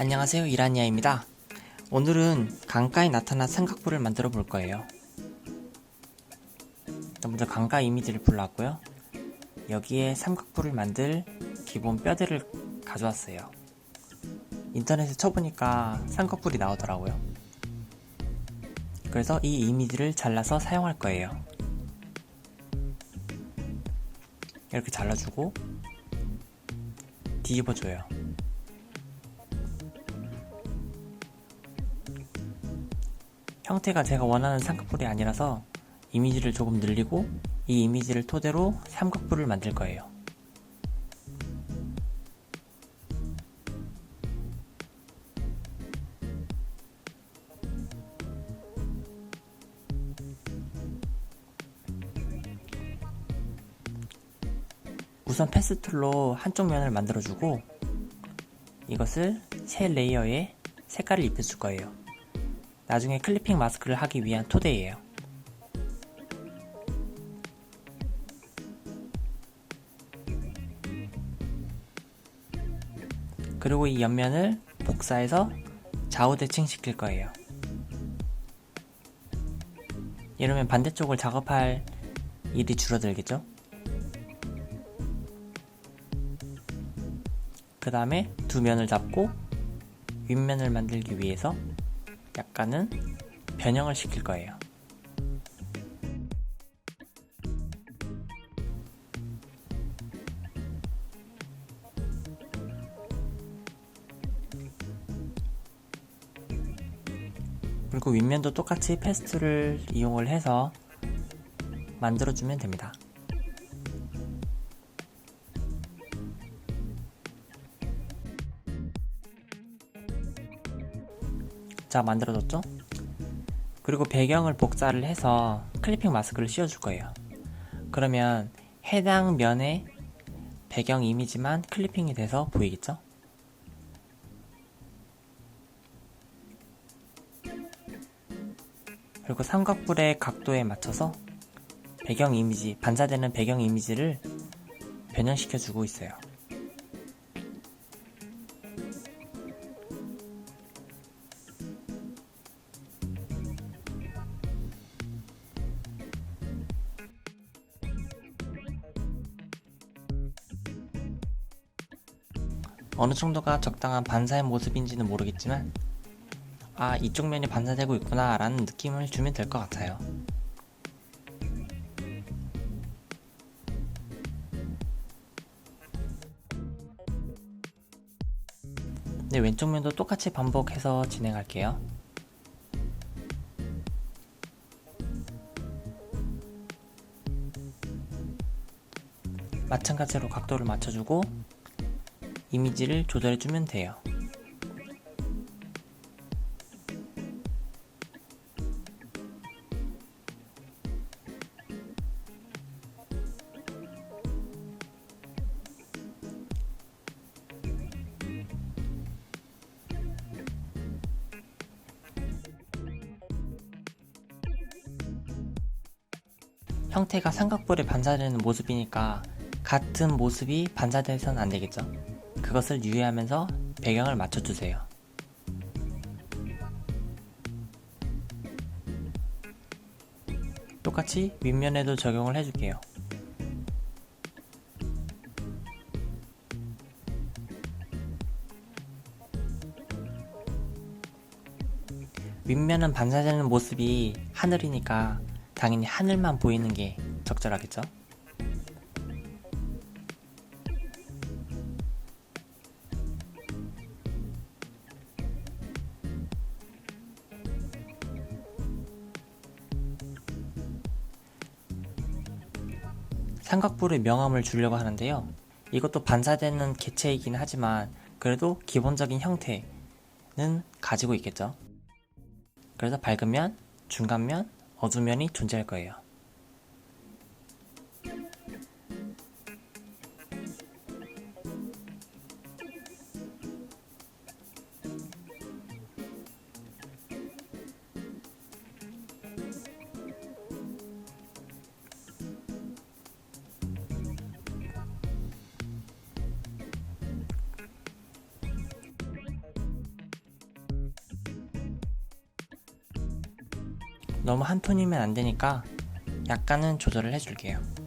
안녕하세요 이라니아입니다. 오늘은 강가에 나타난 삼각부를 만들어 볼 거예요. 먼저 강가 이미지를 불러왔고요. 여기에 삼각부를 만들 기본 뼈대를 가져왔어요. 인터넷에 쳐보니까 삼각뿔이 나오더라고요. 그래서 이 이미지를 잘라서 사용할 거예요. 이렇게 잘라주고 뒤집어줘요 형태가 제가 원하는 삼각뿔이 아니라서 이미지를 조금 늘리고 이 이미지를 토대로 삼각뿔을 만들 거예요. 우선 패스툴로 한쪽 면을 만들어주고 이것을 새 레이어에 색깔을 입혀줄 거예요. 나중에 클리핑 마스크를 하기 위한 토대예요. 그리고 이 옆면을 복사해서 좌우 대칭 시킬 거예요. 이러면 반대쪽을 작업할 일이 줄어들겠죠? 그 다음에 두 면을 잡고 윗면을 만들기 위해서 약간은 변형을 시킬 거예요. 그리고 윗면도 똑같이 패스트를 이용을 해서 만들어주면 됩니다. 자 만들어졌죠? 그리고 배경을 복사를 해서 클리핑 마스크를 씌워줄 거예요. 그러면 해당 면에 배경 이미지만 클리핑이 돼서 보이겠죠? 그리고 삼각뿔의 각도에 맞춰서 배경 이미지, 반사되는 배경 이미지를 변형시켜주고 있어요. 어느 정도가 적당한 반사의 모습인지는 모르겠지만 아 이쪽 면이 반사되고 있구나 라는 느낌을 주면 될 것 같아요. 네 왼쪽 면도 똑같이 반복해서 진행할게요. 마찬가지로 각도를 맞춰주고 이미지를 조절해주면 돼요. 형태가 삼각뿔에 반사되는 모습이니까 같은 모습이 반사돼서는 안 되겠죠. 그것을 유의하면서 배경을 맞춰주세요. 똑같이 윗면에도 적용을 해줄게요. 윗면은 반사되는 모습이 하늘이니까 당연히 하늘만 보이는 게 적절하겠죠? 삼각뿔의 명암을 주려고 하는데요. 이것도 반사되는 개체이긴 하지만 그래도 기본적인 형태는 가지고 있겠죠. 그래서 밝은 면, 중간 면, 어두운 면이 존재할 거예요. 너무 한 톤이면 안 되니까 약간은 조절을 해줄게요.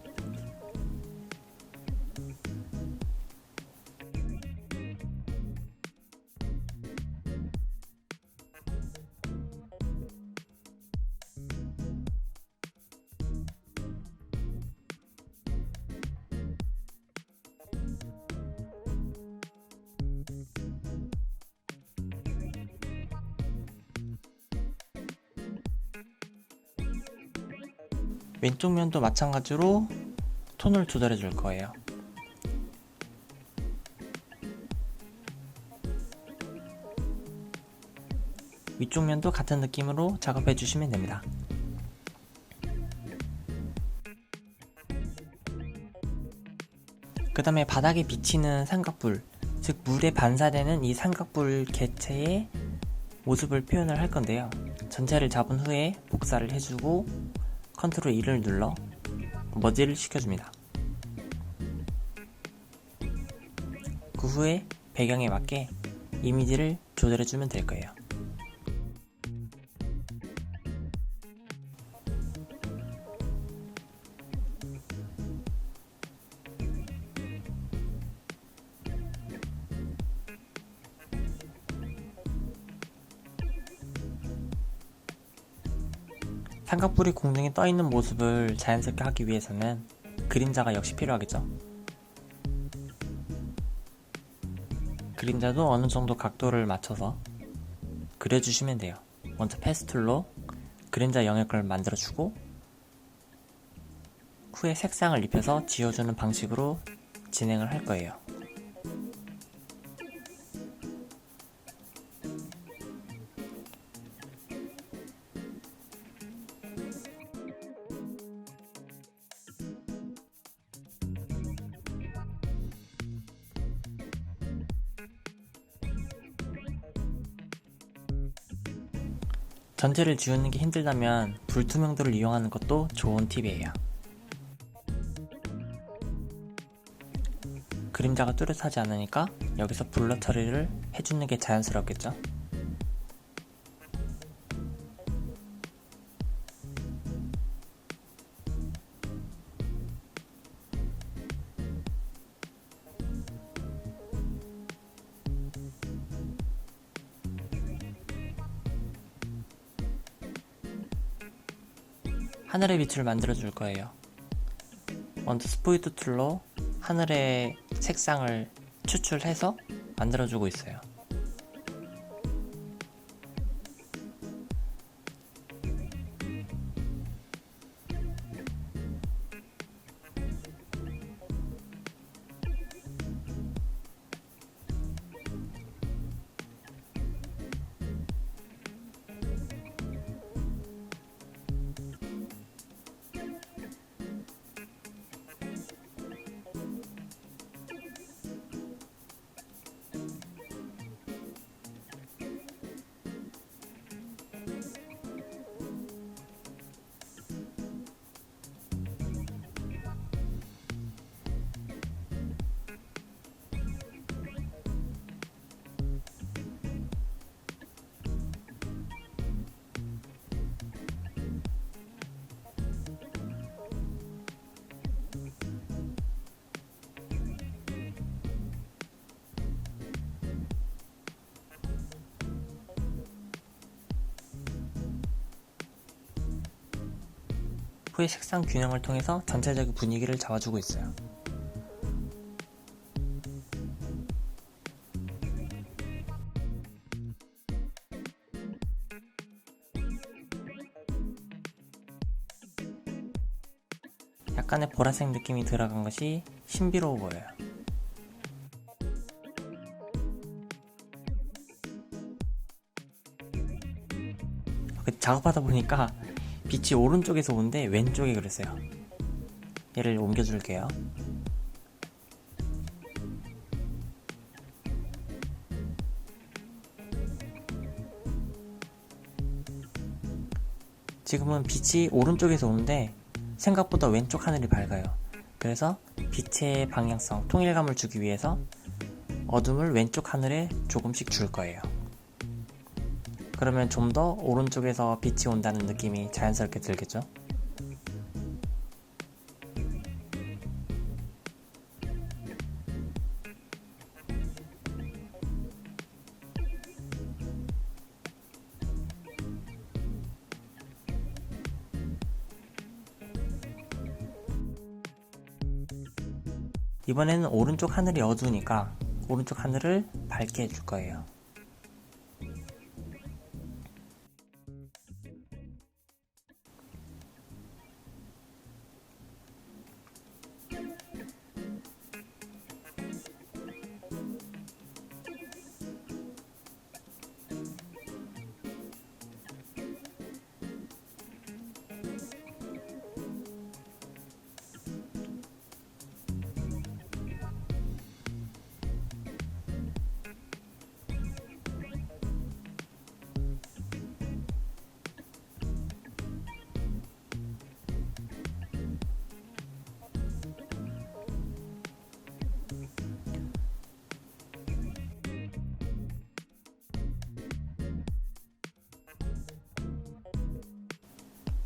왼쪽 면도 마찬가지로 톤을 조절해 줄 거예요. 위쪽 면도 같은 느낌으로 작업해 주시면 됩니다. 그 다음에 바닥에 비치는 삼각불, 즉 물에 반사되는 이 삼각불 개체의 모습을 표현을 할 건데요. 전체를 잡은 후에 복사를 해주고 컨트롤 2를 눌러 머지를 시켜줍니다. 그 후에 배경에 맞게 이미지를 조절해주면 될 거예요. 삼각불이 공중에 떠 있는 모습을 자연스럽게 하기 위해서는 그림자가 역시 필요하겠죠. 그림자도 어느 정도 각도를 맞춰서 그려주시면 돼요. 먼저 패스툴로 그림자 영역을 만들어주고 후에 색상을 입혀서 지워주는 방식으로 진행을 할 거예요. 전체를 지우는 게 힘들다면 불투명도를 이용하는 것도 좋은 팁이에요. 그림자가 뚜렷하지 않으니까 여기서 블러 처리를 해주는 게 자연스럽겠죠? 하늘의 빛을 만들어 줄 거예요. 먼저 스포이트 툴로 하늘의 색상을 추출해서 만들어 주고 있어요. 후에 색상 균형을 통해서 전체적인 분위기를 잡아주고 있어요. 약간의 보라색 느낌이 들어간 것이 신비로워 보여요. 그 작업하다 보니까 빛이 오른쪽에서 오는데 왼쪽에 그랬어요. 얘를 옮겨줄게요. 지금은 빛이 오른쪽에서 오는데 생각보다 왼쪽 하늘이 밝아요. 그래서 빛의 방향성, 통일감을 주기 위해서 어둠을 왼쪽 하늘에 조금씩 줄 거예요. 그러면 좀 더 오른쪽에서 빛이 온다는 느낌이 자연스럽게 들겠죠? 이번에는 오른쪽 하늘이 어두우니까 오른쪽 하늘을 밝게 해줄 거예요.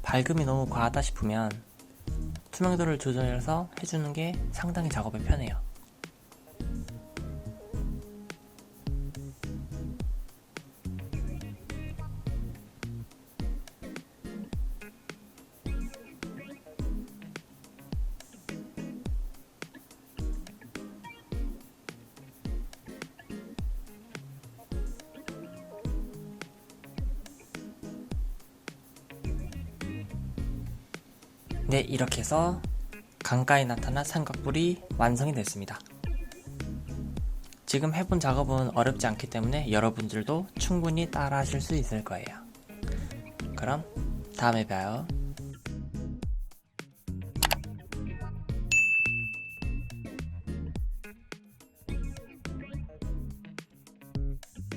밝음이 너무 과하다 싶으면 투명도를 조절해서 해주는 게 상당히 작업에 편해요. 네, 이렇게 해서 강가에 나타난 삼각뿔이 완성이 됐습니다. 지금 해본 작업은 어렵지 않기 때문에 여러분들도 충분히 따라 하실 수 있을 거예요. 그럼 다음에 봐요.